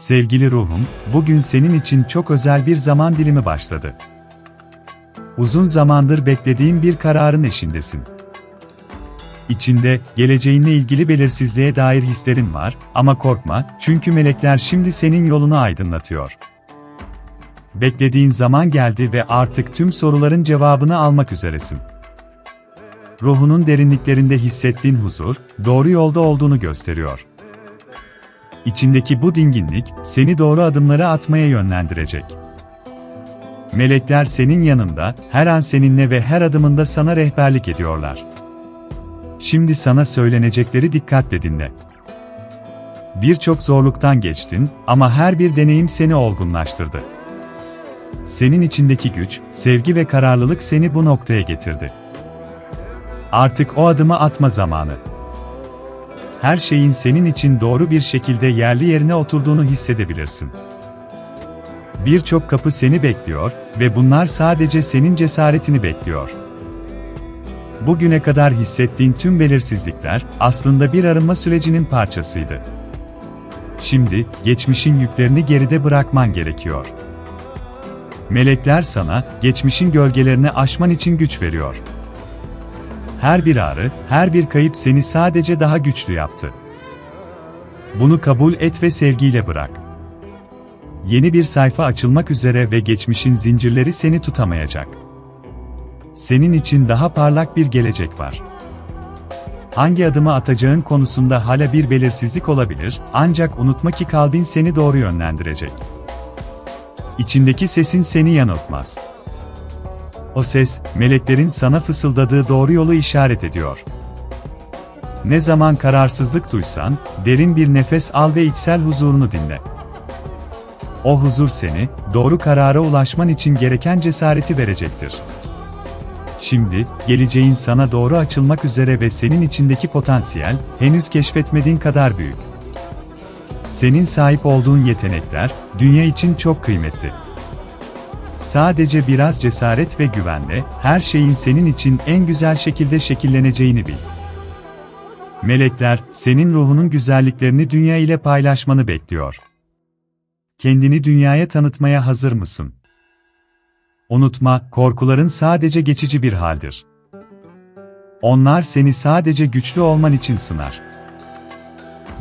Sevgili ruhum, bugün senin için çok özel bir zaman dilimi başladı. Uzun zamandır beklediğin bir kararın eşindesin. İçinde, geleceğinle ilgili belirsizliğe dair hislerin var, ama korkma, çünkü melekler şimdi senin yolunu aydınlatıyor. Beklediğin zaman geldi ve artık tüm soruların cevabını almak üzeresin. Ruhunun derinliklerinde hissettiğin huzur, doğru yolda olduğunu gösteriyor. İçindeki bu dinginlik, seni doğru adımları atmaya yönlendirecek. Melekler senin yanında, her an seninle ve her adımında sana rehberlik ediyorlar. Şimdi sana söylenecekleri dikkatle dinle. Birçok zorluktan geçtin ama her bir deneyim seni olgunlaştırdı. Senin içindeki güç, sevgi ve kararlılık seni bu noktaya getirdi. Artık o adımı atma zamanı. Her şeyin senin için doğru bir şekilde yerli yerine oturduğunu hissedebilirsin. Birçok kapı seni bekliyor ve bunlar sadece senin cesaretini bekliyor. Bugüne kadar hissettiğin tüm belirsizlikler aslında bir arınma sürecinin parçasıydı. Şimdi geçmişin yüklerini geride bırakman gerekiyor. Melekler sana geçmişin gölgelerini aşman için güç veriyor. Her bir ağrı, her bir kayıp seni sadece daha güçlü yaptı. Bunu kabul et ve sevgiyle bırak. Yeni bir sayfa açılmak üzere ve geçmişin zincirleri seni tutamayacak. Senin için daha parlak bir gelecek var. Hangi adımı atacağın konusunda hala bir belirsizlik olabilir, ancak unutma ki kalbin seni doğru yönlendirecek. İçindeki sesin seni yanıltmaz. O ses, meleklerin sana fısıldadığı doğru yolu işaret ediyor. Ne zaman kararsızlık duysan, derin bir nefes al ve içsel huzurunu dinle. O huzur seni, doğru karara ulaşman için gereken cesareti verecektir. Şimdi, geleceğin sana doğru açılmak üzere ve senin içindeki potansiyel, henüz keşfetmediğin kadar büyük. Senin sahip olduğun yetenekler, dünya için çok kıymetli. Sadece biraz cesaret ve güvenle, her şeyin senin için en güzel şekilde şekilleneceğini bil. Melekler, senin ruhunun güzelliklerini dünya ile paylaşmanı bekliyor. Kendini dünyaya tanıtmaya hazır mısın? Unutma, korkuların sadece geçici bir haldir. Onlar seni sadece güçlü olman için sınar.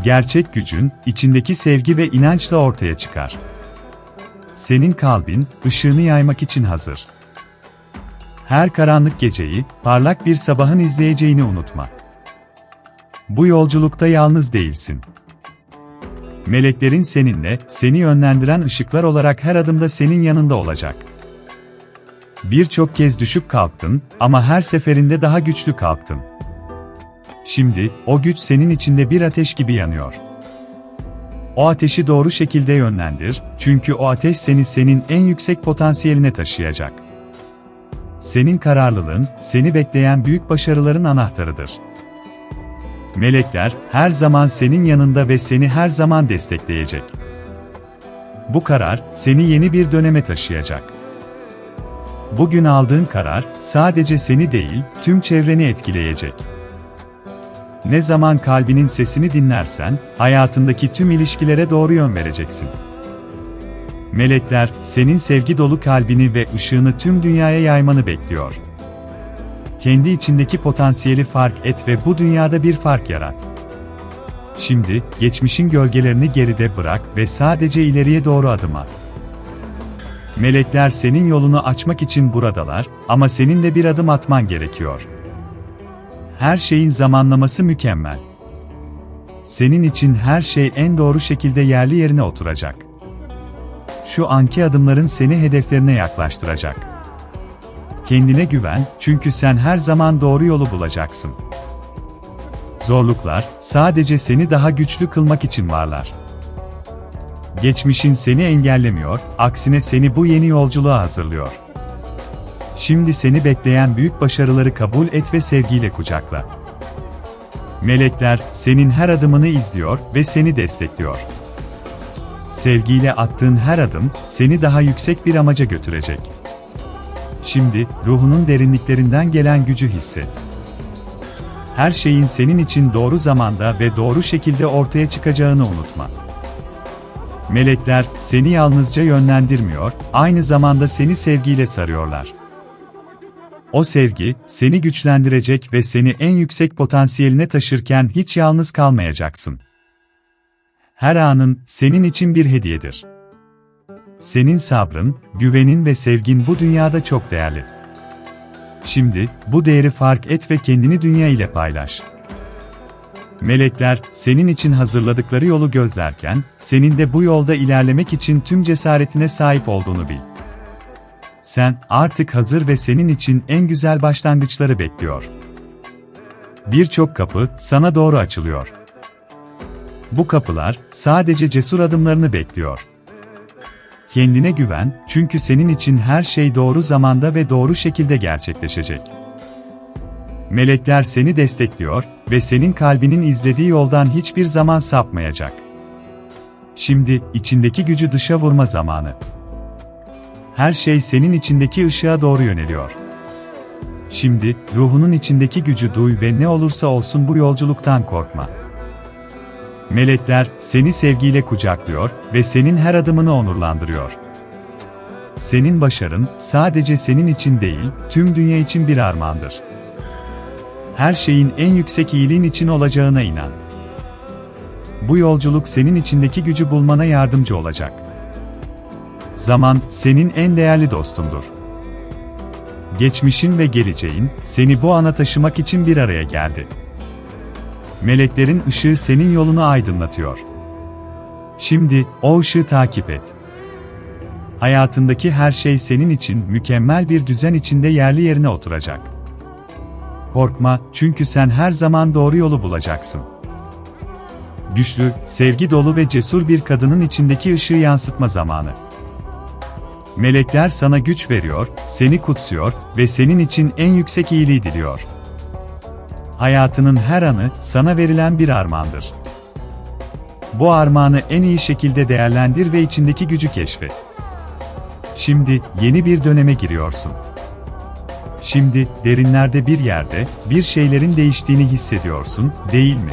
Gerçek gücün, içindeki sevgi ve inançla ortaya çıkar. Senin kalbin, ışığını yaymak için hazır. Her karanlık geceyi, parlak bir sabahın izleyeceğini unutma. Bu yolculukta yalnız değilsin. Meleklerin seninle, seni yönlendiren ışıklar olarak her adımda senin yanında olacak. Birçok kez düşüp kalktın ama her seferinde daha güçlü kalktın. Şimdi, o güç senin içinde bir ateş gibi yanıyor. O ateşi doğru şekilde yönlendir, çünkü o ateş seni senin en yüksek potansiyeline taşıyacak. Senin kararlılığın, seni bekleyen büyük başarıların anahtarıdır. Melekler, her zaman senin yanında ve seni her zaman destekleyecek. Bu karar, seni yeni bir döneme taşıyacak. Bugün aldığın karar, sadece seni değil, tüm çevreni etkileyecek. Ne zaman kalbinin sesini dinlersen, hayatındaki tüm ilişkilere doğru yön vereceksin. Melekler, senin sevgi dolu kalbini ve ışığını tüm dünyaya yaymanı bekliyor. Kendi içindeki potansiyeli fark et ve bu dünyada bir fark yarat. Şimdi, geçmişin gölgelerini geride bırak ve sadece ileriye doğru adım at. Melekler senin yolunu açmak için buradalar ama senin de bir adım atman gerekiyor. Her şeyin zamanlaması mükemmel. Senin için her şey en doğru şekilde yerli yerine oturacak. Şu anki adımların seni hedeflerine yaklaştıracak. Kendine güven, çünkü sen her zaman doğru yolu bulacaksın. Zorluklar, sadece seni daha güçlü kılmak için varlar. Geçmişin seni engellemiyor, aksine seni bu yeni yolculuğa hazırlıyor. Şimdi seni bekleyen büyük başarıları kabul et ve sevgiyle kucakla. Melekler, senin her adımını izliyor ve seni destekliyor. Sevgiyle attığın her adım, seni daha yüksek bir amaca götürecek. Şimdi, ruhunun derinliklerinden gelen gücü hisset. Her şeyin senin için doğru zamanda ve doğru şekilde ortaya çıkacağını unutma. Melekler seni yalnızca yönlendirmiyor, aynı zamanda seni sevgiyle sarıyorlar. O sevgi, seni güçlendirecek ve seni en yüksek potansiyeline taşırken hiç yalnız kalmayacaksın. Her anın senin için bir hediyedir. Senin sabrın, güvenin ve sevgin bu dünyada çok değerli. Şimdi, bu değeri fark et ve kendini dünya ile paylaş. Melekler, senin için hazırladıkları yolu gözlerken, senin de bu yolda ilerlemek için tüm cesaretine sahip olduğunu bil. Sen, artık hazır ve senin için en güzel başlangıçları bekliyor. Birçok kapı, sana doğru açılıyor. Bu kapılar, sadece cesur adımlarını bekliyor. Kendine güven, çünkü senin için her şey doğru zamanda ve doğru şekilde gerçekleşecek. Melekler seni destekliyor ve senin kalbinin izlediği yoldan hiçbir zaman sapmayacak. Şimdi, içindeki gücü dışa vurma zamanı. Her şey senin içindeki ışığa doğru yöneliyor. Şimdi, ruhunun içindeki gücü duy ve ne olursa olsun bu yolculuktan korkma. Melekler, seni sevgiyle kucaklıyor ve senin her adımını onurlandırıyor. Senin başarın, sadece senin için değil, tüm dünya için bir armağandır. Her şeyin en yüksek iyiliğin için olacağına inan. Bu yolculuk senin içindeki gücü bulmana yardımcı olacak. Zaman, senin en değerli dostundur. Geçmişin ve geleceğin, seni bu ana taşımak için bir araya geldi. Meleklerin ışığı senin yolunu aydınlatıyor. Şimdi, o ışığı takip et. Hayatındaki her şey senin için mükemmel bir düzen içinde yerli yerine oturacak. Korkma, çünkü sen her zaman doğru yolu bulacaksın. Güçlü, sevgi dolu ve cesur bir kadının içindeki ışığı yansıtma zamanı. Melekler sana güç veriyor, seni kutsuyor ve senin için en yüksek iyiliği diliyor. Hayatının her anı sana verilen bir armağandır. Bu armağanı en iyi şekilde değerlendir ve içindeki gücü keşfet. Şimdi yeni bir döneme giriyorsun. Şimdi derinlerde bir yerde bir şeylerin değiştiğini hissediyorsun, değil mi?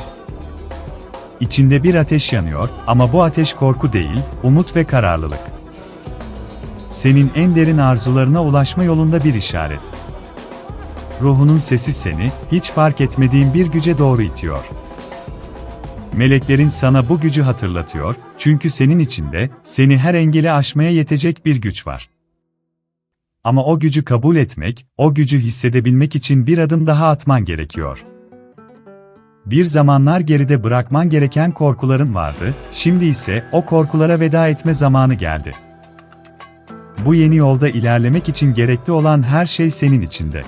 İçinde bir ateş yanıyor ama bu ateş korku değil, umut ve kararlılık. Senin en derin arzularına ulaşma yolunda bir işaret. Ruhunun sesi seni, hiç fark etmediğin bir güce doğru itiyor. Meleklerin sana bu gücü hatırlatıyor, çünkü senin içinde, seni her engeli aşmaya yetecek bir güç var. Ama o gücü kabul etmek, o gücü hissedebilmek için bir adım daha atman gerekiyor. Bir zamanlar geride bırakman gereken korkuların vardı, şimdi ise o korkulara veda etme zamanı geldi. Bu yeni yolda ilerlemek için gerekli olan her şey senin içinde.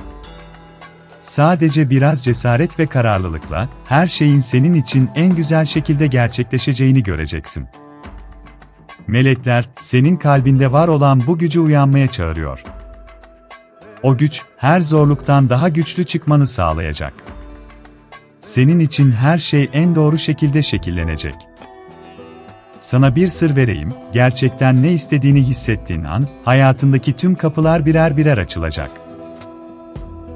Sadece biraz cesaret ve kararlılıkla, her şeyin senin için en güzel şekilde gerçekleşeceğini göreceksin. Melekler, senin kalbinde var olan bu gücü uyanmaya çağırıyor. O güç, her zorluktan daha güçlü çıkmanı sağlayacak. Senin için her şey en doğru şekilde şekillenecek. Sana bir sır vereyim, gerçekten ne istediğini hissettiğin an, hayatındaki tüm kapılar birer birer açılacak.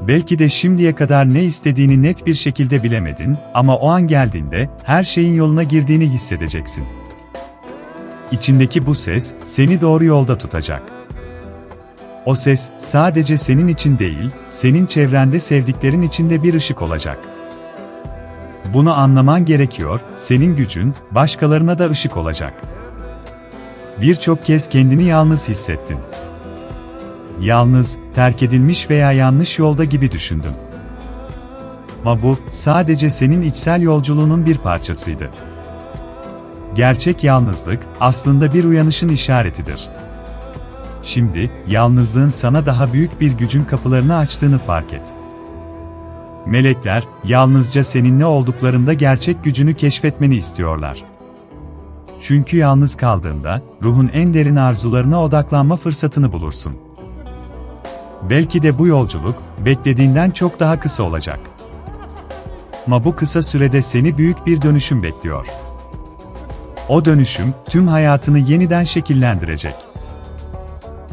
Belki de şimdiye kadar ne istediğini net bir şekilde bilemedin ama o an geldiğinde her şeyin yoluna girdiğini hissedeceksin. İçindeki bu ses seni doğru yolda tutacak. O ses sadece senin için değil, senin çevrende sevdiklerin içinde bir ışık olacak. Bunu anlaman gerekiyor, senin gücün başkalarına da ışık olacak. Birçok kez kendini yalnız hissettin. Yalnız, terk edilmiş veya yanlış yolda gibi düşündün. Ama bu sadece senin içsel yolculuğunun bir parçasıydı. Gerçek yalnızlık aslında bir uyanışın işaretidir. Şimdi, yalnızlığın sana daha büyük bir gücün kapılarını açtığını fark et. Melekler, yalnızca seninle olduklarında gerçek gücünü keşfetmeni istiyorlar. Çünkü yalnız kaldığında, ruhun en derin arzularına odaklanma fırsatını bulursun. Belki de bu yolculuk, beklediğinden çok daha kısa olacak. Ama bu kısa sürede seni büyük bir dönüşüm bekliyor. O dönüşüm, tüm hayatını yeniden şekillendirecek.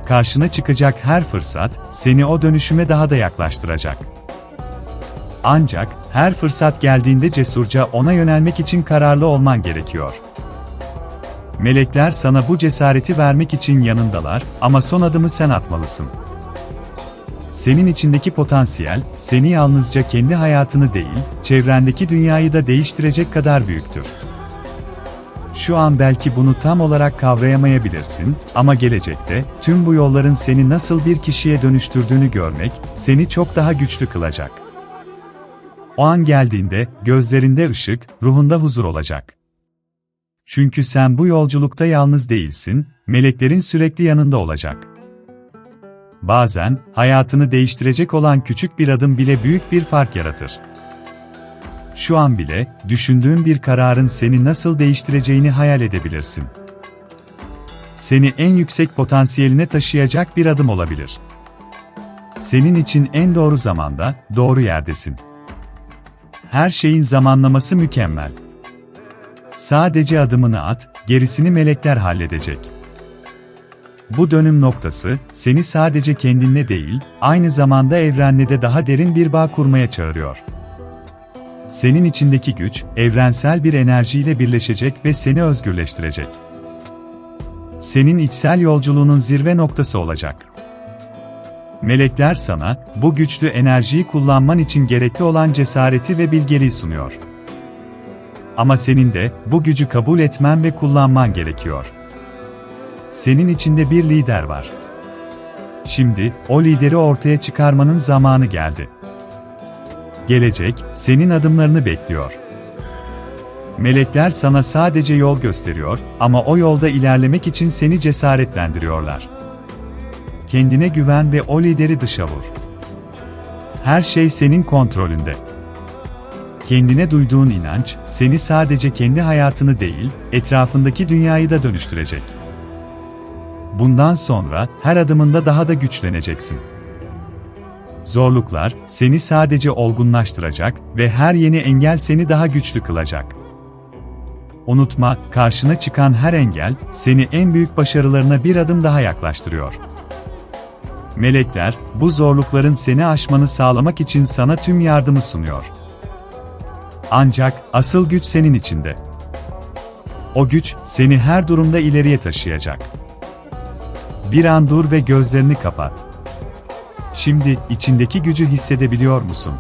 Karşına çıkacak her fırsat, seni o dönüşüme daha da yaklaştıracak. Ancak, her fırsat geldiğinde cesurca ona yönelmek için kararlı olman gerekiyor. melekler sana bu cesareti vermek için yanındalar ama son adımı sen atmalısın. Senin içindeki potansiyel, seni yalnızca kendi hayatını değil, çevrendeki dünyayı da değiştirecek kadar büyüktür. Şu an belki bunu tam olarak kavrayamayabilirsin ama gelecekte tüm bu yolların seni nasıl bir kişiye dönüştürdüğünü görmek seni çok daha güçlü kılacak. O an geldiğinde gözlerinde ışık, ruhunda huzur olacak. Çünkü sen bu yolculukta yalnız değilsin, meleklerin sürekli yanında olacak. Bazen hayatını değiştirecek olan küçük bir adım bile büyük bir fark yaratır. Şu an bile, düşündüğün bir kararın seni nasıl değiştireceğini hayal edebilirsin. Seni en yüksek potansiyeline taşıyacak bir adım olabilir. Senin için en doğru zamanda, doğru yerdesin. Her şeyin zamanlaması mükemmel. Sadece adımını at, gerisini melekler halledecek. Bu dönüm noktası, seni sadece kendinle değil, aynı zamanda evrenle de daha derin bir bağ kurmaya çağırıyor. Senin içindeki güç, evrensel bir enerjiyle birleşecek ve seni özgürleştirecek. Senin içsel yolculuğunun zirve noktası olacak. Melekler sana, bu güçlü enerjiyi kullanman için gerekli olan cesareti ve bilgeliği sunuyor. Ama senin de, bu gücü kabul etmen ve kullanman gerekiyor. Senin içinde bir lider var. Şimdi, o lideri ortaya çıkarmanın zamanı geldi. Gelecek, senin adımlarını bekliyor. Melekler sana sadece yol gösteriyor ama o yolda ilerlemek için seni cesaretlendiriyorlar. Kendine güven ve o lideri dışa vur. Her şey senin kontrolünde. Kendine duyduğun inanç, seni sadece kendi hayatını değil, etrafındaki dünyayı da dönüştürecek. Bundan sonra her adımında daha da güçleneceksin. Zorluklar seni sadece olgunlaştıracak ve her yeni engel seni daha güçlü kılacak. Unutma, karşına çıkan her engel seni en büyük başarılarına bir adım daha yaklaştırıyor. Melekler, bu zorlukların seni aşmanı sağlamak için sana tüm yardımı sunuyor. Ancak asıl güç senin içinde. O güç seni her durumda ileriye taşıyacak. Bir an dur ve gözlerini kapat. Şimdi içindeki gücü hissedebiliyor musun?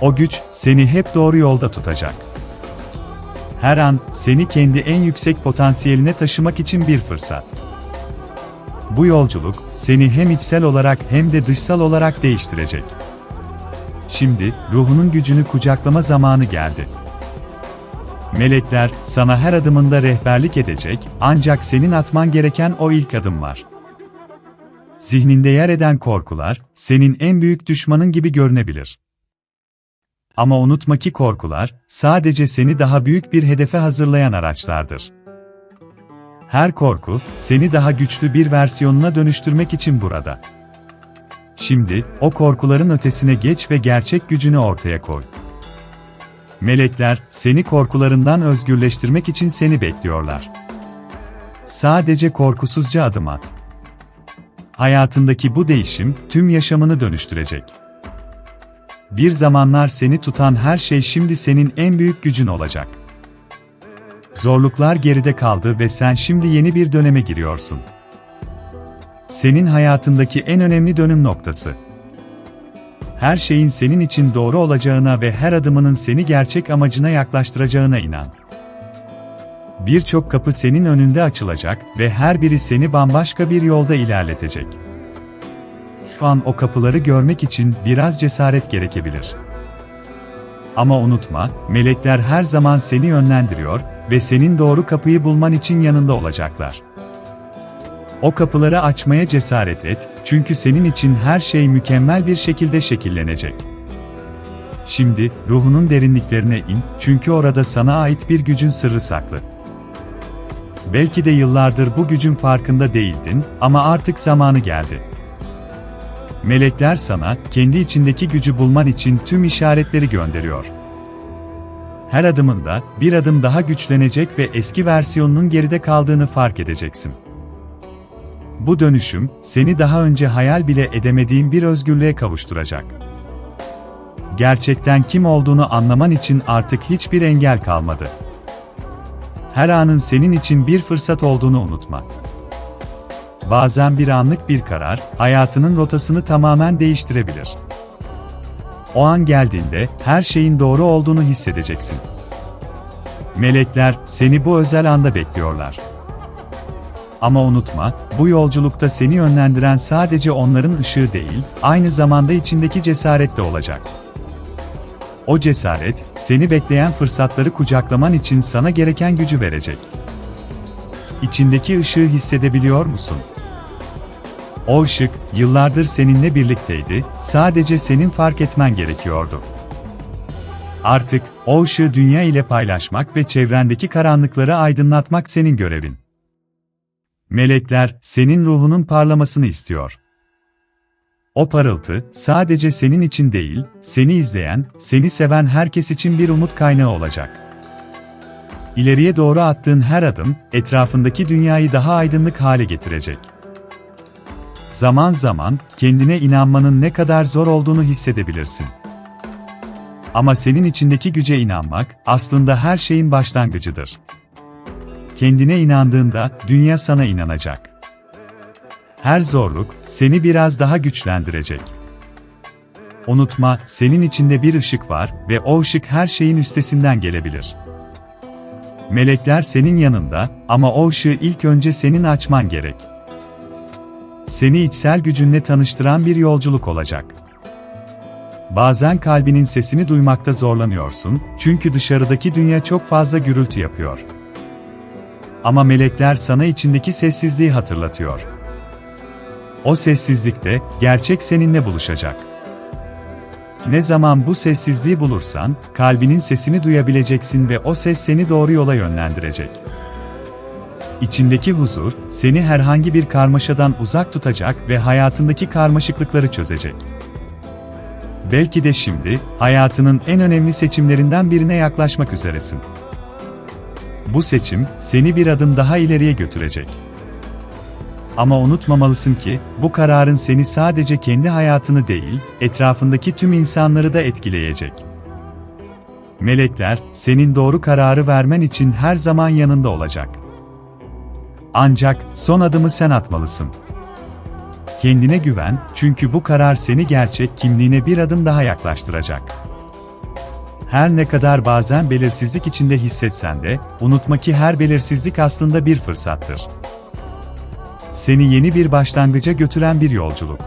O güç seni hep doğru yolda tutacak. Her an seni kendi en yüksek potansiyeline taşımak için bir fırsat. Bu yolculuk seni hem içsel olarak hem de dışsal olarak değiştirecek. Şimdi ruhunun gücünü kucaklama zamanı geldi. Melekler sana her adımında rehberlik edecek ancak senin atman gereken o ilk adım var. Zihninde yer eden korkular senin en büyük düşmanın gibi görünebilir. Ama unutma ki korkular sadece seni daha büyük bir hedefe hazırlayan araçlardır. Her korku seni daha güçlü bir versiyonuna dönüştürmek için burada. Şimdi o korkuların ötesine geç ve gerçek gücünü ortaya koy. Melekler seni korkularından özgürleştirmek için seni bekliyorlar. Sadece korkusuzca adım at. Hayatındaki bu değişim tüm yaşamını dönüştürecek. Bir zamanlar seni tutan her şey şimdi senin en büyük gücün olacak. Zorluklar geride kaldı ve sen şimdi yeni bir döneme giriyorsun. Senin hayatındaki en önemli dönüm noktası. Her şeyin senin için doğru olacağına ve her adımının seni gerçek amacına yaklaştıracağına inan. Birçok kapı senin önünde açılacak ve her biri seni bambaşka bir yolda ilerletecek. Şu an o kapıları görmek için biraz cesaret gerekebilir. Ama unutma, melekler her zaman seni yönlendiriyor ve senin doğru kapıyı bulman için yanında olacaklar. O kapıları açmaya cesaret et, çünkü senin için her şey mükemmel bir şekilde şekillenecek. Şimdi ruhunun derinliklerine in, çünkü orada sana ait bir gücün sırrı saklı. Belki de yıllardır bu gücün farkında değildin ama artık zamanı geldi. Melekler sana kendi içindeki gücü bulman için tüm işaretleri gönderiyor. Her adımında bir adım daha güçlenecek ve eski versiyonunun geride kaldığını fark edeceksin. Bu dönüşüm seni daha önce hayal bile edemediğin bir özgürlüğe kavuşturacak. Gerçekten kim olduğunu anlaman için artık hiçbir engel kalmadı. her anın senin için bir fırsat olduğunu unutma. Bazen bir anlık bir karar, hayatının rotasını tamamen değiştirebilir. O an geldiğinde, her şeyin doğru olduğunu hissedeceksin. Melekler, seni bu özel anda bekliyorlar. Ama unutma, bu yolculukta seni yönlendiren sadece onların ışığı değil, aynı zamanda içindeki cesaret de olacak. O cesaret, seni bekleyen fırsatları kucaklaman için sana gereken gücü verecek. İçindeki ışığı hissedebiliyor musun? O ışık, yıllardır seninle birlikteydi, sadece senin fark etmen gerekiyordu. Artık, o ışığı dünya ile paylaşmak ve çevrendeki karanlıkları aydınlatmak senin görevin. Melekler, senin ruhunun parlamasını istiyor. O parıltı, sadece senin için değil, seni izleyen, seni seven herkes için bir umut kaynağı olacak. İleriye doğru attığın her adım, etrafındaki dünyayı daha aydınlık hale getirecek. Zaman zaman, kendine inanmanın ne kadar zor olduğunu hissedebilirsin. Ama senin içindeki güce inanmak, aslında her şeyin başlangıcıdır. Kendine inandığında, dünya sana inanacak. Her zorluk, seni biraz daha güçlendirecek. Unutma, senin içinde bir ışık var ve o ışık her şeyin üstesinden gelebilir. Melekler senin yanında ama o ışığı ilk önce senin açman gerek. Seni içsel gücünle tanıştıran bir yolculuk olacak. Bazen kalbinin sesini duymakta zorlanıyorsun, çünkü dışarıdaki dünya çok fazla gürültü yapıyor. Ama melekler sana içindeki sessizliği hatırlatıyor. O sessizlikte gerçek seninle buluşacak. Ne zaman bu sessizliği bulursan, kalbinin sesini duyabileceksin ve o ses seni doğru yola yönlendirecek. İçindeki huzur, seni herhangi bir karmaşadan uzak tutacak ve hayatındaki karmaşıklıkları çözecek. Belki de şimdi, hayatının en önemli seçimlerinden birine yaklaşmak üzeresin. Bu seçim, seni bir adım daha ileriye götürecek. Ama unutmamalısın ki, bu kararın seni sadece kendi hayatını değil, etrafındaki tüm insanları da etkileyecek. Melekler, senin doğru kararı vermen için her zaman yanında olacak. Ancak, son adımı sen atmalısın. Kendine güven, çünkü bu karar seni gerçek kimliğine bir adım daha yaklaştıracak. Her ne kadar bazen belirsizlik içinde hissetsen de, unutma ki her belirsizlik aslında bir fırsattır. Seni yeni bir başlangıca götüren bir yolculuk.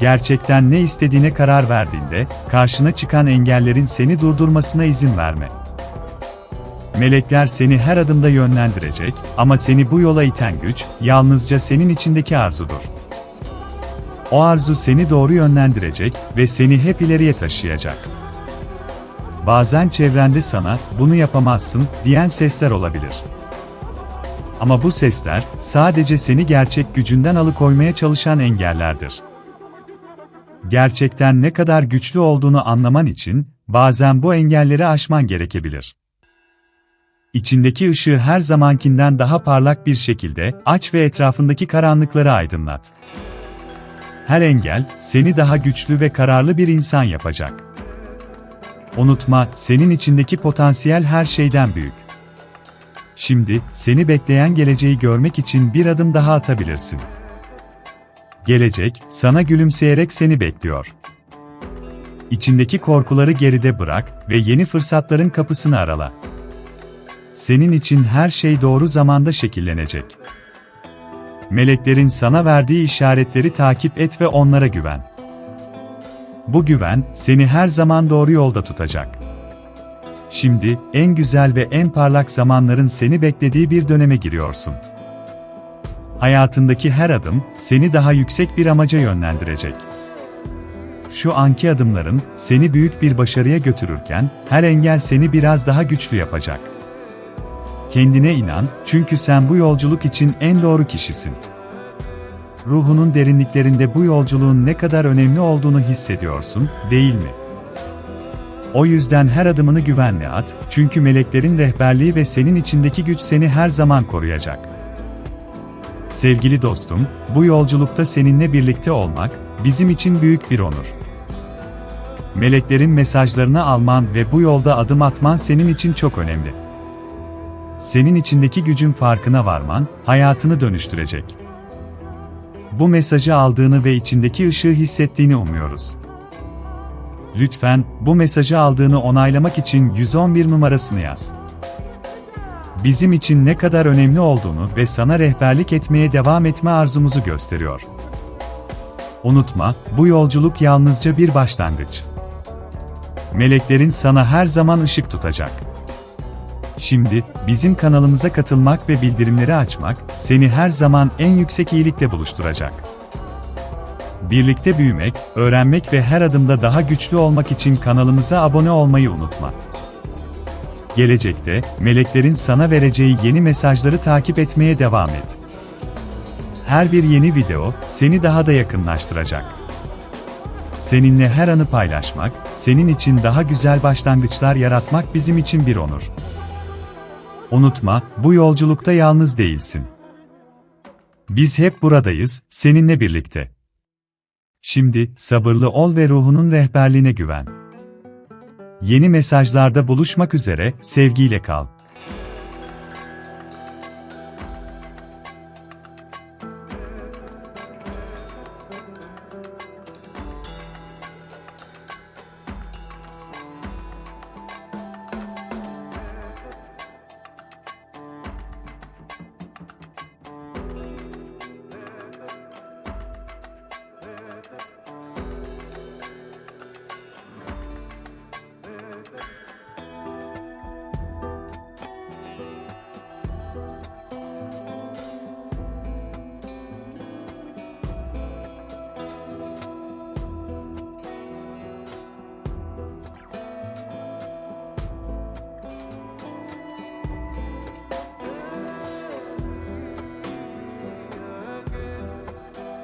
Gerçekten ne istediğine karar verdiğinde, karşına çıkan engellerin seni durdurmasına izin verme. Melekler seni her adımda yönlendirecek ama seni bu yola iten güç, yalnızca senin içindeki arzudur. O arzu seni doğru yönlendirecek ve seni hep ileriye taşıyacak. Bazen çevrende sana, bunu yapamazsın, diyen sesler olabilir. Ama bu sesler, sadece seni gerçek gücünden alıkoymaya çalışan engellerdir. Gerçekten ne kadar güçlü olduğunu anlaman için, bazen bu engelleri aşman gerekebilir. İçindeki ışığı her zamankinden daha parlak bir şekilde aç ve etrafındaki karanlıkları aydınlat. Her engel, seni daha güçlü ve kararlı bir insan yapacak. Unutma, senin içindeki potansiyel her şeyden büyük. Şimdi, seni bekleyen geleceği görmek için bir adım daha atabilirsin. Gelecek, sana gülümseyerek seni bekliyor. İçindeki korkuları geride bırak ve yeni fırsatların kapısını arala. Senin için her şey doğru zamanda şekillenecek. Meleklerin sana verdiği işaretleri takip et ve onlara güven. Bu güven, seni her zaman doğru yolda tutacak. Şimdi, en güzel ve en parlak zamanların seni beklediği bir döneme giriyorsun. Hayatındaki her adım, seni daha yüksek bir amaca yönlendirecek. Şu anki adımların, seni büyük bir başarıya götürürken, her engel seni biraz daha güçlü yapacak. Kendine inan, çünkü sen bu yolculuk için en doğru kişisin. Ruhunun derinliklerinde bu yolculuğun ne kadar önemli olduğunu hissediyorsun, değil mi? O yüzden her adımını güvenle at, çünkü meleklerin rehberliği ve senin içindeki güç seni her zaman koruyacak. Sevgili dostum, bu yolculukta seninle birlikte olmak, bizim için büyük bir onur. Meleklerin mesajlarını alman ve bu yolda adım atman senin için çok önemli. Senin içindeki gücün farkına varman, hayatını dönüştürecek. Bu mesajı aldığını ve içindeki ışığı hissettiğini umuyoruz. Lütfen, bu mesajı aldığını onaylamak için 111 numarasını yaz. Bizim için ne kadar önemli olduğunu ve sana rehberlik etmeye devam etme arzumuzu gösteriyor. Unutma, bu yolculuk yalnızca bir başlangıç. Meleklerin sana her zaman ışık tutacak. Şimdi, bizim kanalımıza katılmak ve bildirimleri açmak, seni her zaman en yüksek iyilikle buluşturacak. Birlikte büyümek, öğrenmek ve her adımda daha güçlü olmak için kanalımıza abone olmayı unutma. Gelecekte, meleklerin sana vereceği yeni mesajları takip etmeye devam et. Her bir yeni video, seni daha da yakınlaştıracak. Seninle her anı paylaşmak, senin için daha güzel başlangıçlar yaratmak bizim için bir onur. Unutma, bu yolculukta yalnız değilsin. Biz hep buradayız, seninle birlikte. Şimdi, sabırlı ol ve ruhunun rehberliğine güven. Yeni mesajlarda buluşmak üzere, sevgiyle kal.